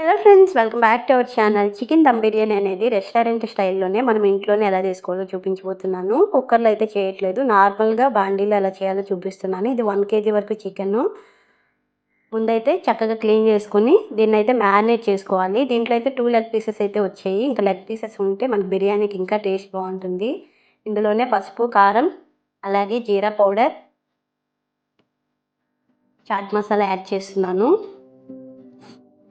Hello friends welcome back to our channel chicken dum biryani అనేది restaurant స్టైల్లోనే మనం ఇంట్లోనే ఎలా చేసుకోవాలో చూపించబోతున్నాను. కుక్కర్లో అయితే చేయట్లేదు. నార్మల్గా బాండీలో ఎలా చేయాలో చూపిస్తున్నాను. ఇది వన్ కేజీ వరకు చికెన్ ముందైతే చక్కగా క్లీన్ చేసుకుని దీన్ని అయితే మ్యారినేట్ చేసుకోవాలి. దీంట్లో అయితే టూ లెగ్ పీసెస్ అయితే వచ్చాయి. ఇంకా లెగ్ పీసెస్ ఉంటే మనకి బిర్యానీకి ఇంకా టేస్ట్ బాగుంటుంది. ఇందులోనే పసుపు కారం అలాగే జీరా పౌడర్ చాట్ మసాలా యాడ్ చేస్తున్నాను.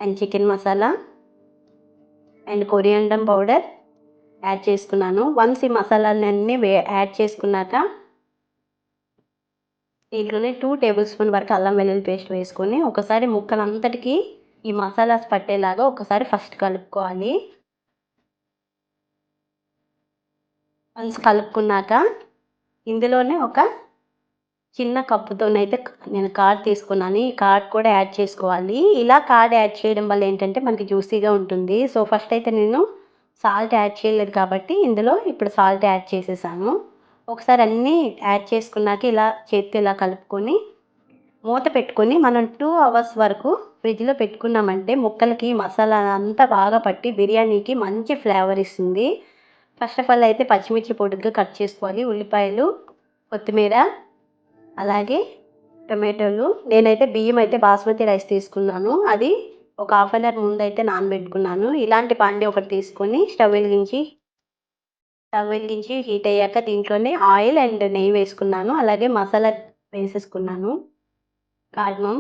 And chicken masala and coriander powder add చేసుకున్నాను. వన్స్ ఈ మసాలాలన్నీ వే యాడ్ చేసుకున్నాక దీంట్లోనే టూ టేబుల్ స్పూన్ వరకు అల్లం వెల్లుల్లి పేస్ట్ వేసుకొని ఒకసారి ముక్కలంతటికి ఈ మసాలాస్ పట్టేలాగా ఒకసారి ఫస్ట్ కలుపుకోవాలి. వన్స్ కలుపుకున్నాక ఇందులోనే ఒక చిన్న కప్పుతోనైతే నేను కార్డ్ తీసుకున్నాను. ఈ కార్డ్ కూడా యాడ్ చేసుకోవాలి. ఇలా కార్డ్ యాడ్ చేయడం వల్ల ఏంటంటే మనకి జ్యూసీగా ఉంటుంది. సో ఫస్ట్ అయితే నేను సాల్ట్ యాడ్ చేయలేదు కాబట్టి ఇందులో ఇప్పుడు సాల్ట్ యాడ్ చేసేసాను. ఒకసారి అన్నీ యాడ్ చేసుకున్నాక ఇలా చేతితో ఇలా కలుపుకొని మూత పెట్టుకొని మనం టూ అవర్స్ వరకు ఫ్రిడ్జ్లో పెట్టుకున్నామంటే ముక్కలకి మసాలా అంతా బాగా పట్టి బిర్యానీకి మంచి ఫ్లేవర్ ఇస్తుంది. ఫస్ట్ ఆఫ్ ఆల్ అయితే పచ్చిమిర్చి పొడుగ్గా కట్ చేసుకోవాలి. ఉల్లిపాయలు కొత్తిమీర అలాగే టొమాటోలు. నేనైతే బియ్యం అయితే బాస్మతి రైస్ తీసుకున్నాను. అది ఒక హాఫ్ అన్ అవర్ ముందు అయితే నానబెట్టుకున్నాను. ఇలాంటి పాండి ఒకటి తీసుకొని స్టవ్ వెలిగించి స్టవ్ వెలిగించి హీట్ అయ్యాక దీంట్లోనే ఆయిల్ అండ్ నెయ్యి వేసుకున్నాను. అలాగే మసాలా వేసేసుకున్నాను. కారణం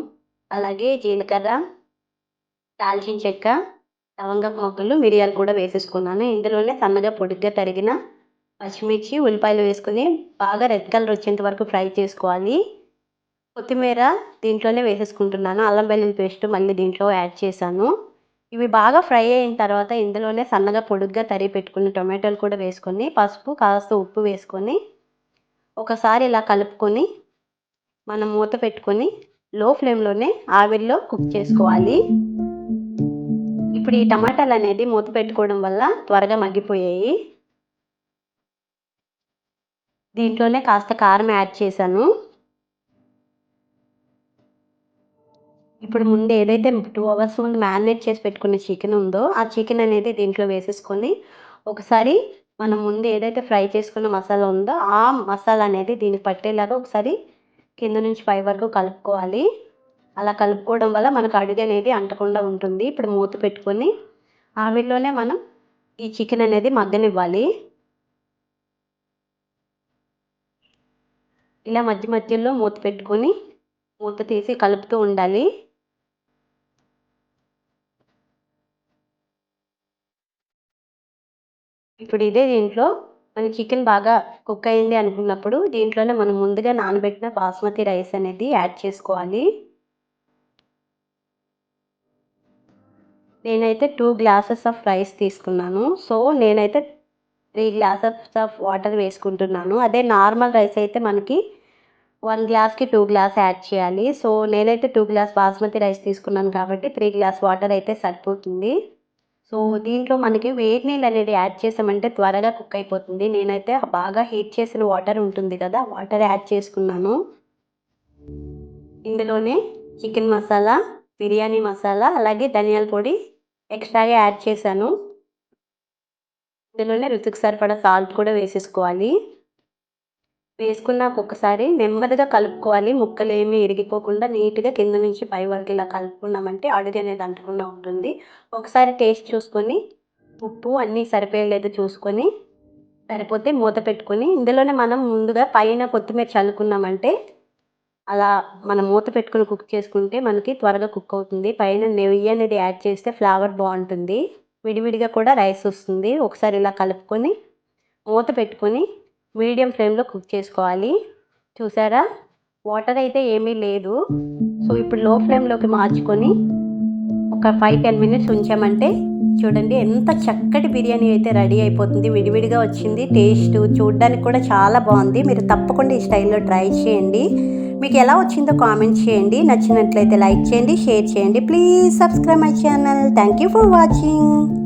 అలాగే జీలకర్ర దాల్చిన చెక్క లవంగ మొగ్గలు మిరియాలు కూడా వేసేసుకున్నాను. ఇందులోనే సన్నగా పొడిగ్గా తరిగిన పచ్చిమిర్చి ఉల్లిపాయలు వేసుకొని బాగా రెడ్ కలర్ వచ్చేంత వరకు ఫ్రై చేసుకోవాలి. కొత్తిమీర దీంట్లోనే వేసేసుకుంటున్నాను. అల్లం వెల్లుల్లి పేస్ట్ మళ్ళీ దీంట్లో యాడ్ చేశాను. ఇవి బాగా ఫ్రై అయిన తర్వాత ఇందులోనే సన్నగా పొడుగ్గా తరిగి పెట్టుకున్న టొమాటోలు కూడా వేసుకొని పసుపు కాస్త ఉప్పు వేసుకొని ఒకసారి ఇలా కలుపుకొని మనం మూత పెట్టుకొని లో ఫ్లేమ్లోనే ఆవిరిలో కుక్ చేసుకోవాలి. ఇప్పుడు ఈ టమాటాలు అనేది మూత పెట్టుకోవడం వల్ల త్వరగా మగ్గిపోయాయి. దీంట్లోనే కాస్త కారం యాడ్ చేశాను. ఇప్పుడు ముందు ఏదైతే టూ అవర్స్ ముందు మ్యారినేట్ చేసి పెట్టుకున్న చికెన్ ఉందో ఆ చికెన్ అనేది దీంట్లో వేసేసుకొని ఒకసారి మనం ముందు ఏదైతే ఫ్రై చేసుకున్న మసాలా ఉందో ఆ మసాలా అనేది దీనికి పట్టేలాగా ఒకసారి కింద నుంచి పై వరకు కలుపుకోవాలి. అలా కలుపుకోవడం వల్ల మనకు అడుగు అనేది అంటకుండా ఉంటుంది. ఇప్పుడు మూత పెట్టుకొని ఆవిరిలోనే మనం ఈ చికెన్ అనేది మగ్గనివ్వాలి. ఇలా మధ్య మధ్యలో మూత పెట్టుకొని మూత తీసి కలుపుతూ ఉండాలి. ఇప్పుడు ఇదే దీంట్లో మన చికెన్ బాగా కుక్ అయింది అనుకున్నప్పుడు దీంట్లోనే మనం ముందుగా నానబెట్టిన బాస్మతి రైస్ అనేది యాడ్ చేసుకోవాలి. నేనైతే టూ గ్లాసెస్ ఆఫ్ రైస్ తీసుకున్నాను. సో నేనైతే త్రీ గ్లాసెస్ ఆఫ్ వాటర్ వేసుకుంటున్నాను. అదే నార్మల్ రైస్ అయితే మనకి వన్ గ్లాస్కి టూ గ్లాస్ యాడ్ చేయాలి. సో నేనైతే టూ గ్లాస్ బాస్మతి రైస్ తీసుకున్నాను కాబట్టి త్రీ గ్లాస్ వాటర్ అయితే సరిపోతుంది. సో దీంట్లో మనకి వేడి నీళ్ళు అనేది యాడ్ చేసామంటే త్వరగా కుక్ అయిపోతుంది. నేనైతే బాగా హీట్ చేసిన వాటర్ ఉంటుంది కదా వాటర్ యాడ్ చేసుకున్నాను. ఇందులోనే చికెన్ మసాలా బిర్యానీ మసాలా అలాగే ధనియాల పొడి ఎక్స్ట్రాగా యాడ్ చేశాను. ఇందులోనే రుచికి సరిపడా సాల్ట్ కూడా వేసేసుకోవాలి. వేసుకున్నాక ఒకసారి నెమ్మదిగా కలుపుకోవాలి. ముక్కలు ఏమీ ఇరిగిపోకుండా నీట్గా కింద నుంచి పై వరకు ఇలా కలుపుకున్నామంటే అడుగు అనేది అంటకుండా ఉంటుంది. ఒకసారి టేస్ట్ చూసుకొని ఉప్పు అన్నీ సరిపోయలేదు చూసుకొని సరిపోతే మూత పెట్టుకొని ఇందులోనే మనం ముందుగా పైన కొత్తిమీర చల్లుకున్నామంటే అలా మనం మూత పెట్టుకుని కుక్ చేసుకుంటే మనకి త్వరగా కుక్ అవుతుంది. పైన నెయ్యి అనేది యాడ్ చేస్తే ఫ్లేవర్ బాగుంటుంది. విడివిడిగా కూడా రైస్ వస్తుంది. ఒకసారి ఇలా కలుపుకొని మూత పెట్టుకొని మీడియం ఫ్లేమ్లో కుక్ చేసుకోవాలి. చూసారా? వాటర్ అయితే ఏమీ లేదు. సో ఇప్పుడు లో ఫ్లేమ్లోకి మార్చుకొని ఒక ఫైవ్ టెన్ మినిట్స్ ఉంచామంటే చూడండి ఎంత చక్కటి బిర్యానీ అయితే రెడీ అయిపోతుంది. విడివిడిగా వచ్చింది. టేస్ట్ చూడడానికి కూడా చాలా బాగుంది. మీరు తప్పకుండా ఈ స్టైల్లో ట్రై చేయండి. మీకు ఎలా వచ్చిందో కామెంట్ చేయండి. నచ్చినట్లయితే లైక్ చేయండి షేర్ చేయండి. Please subscribe my channel. Thank you for watching.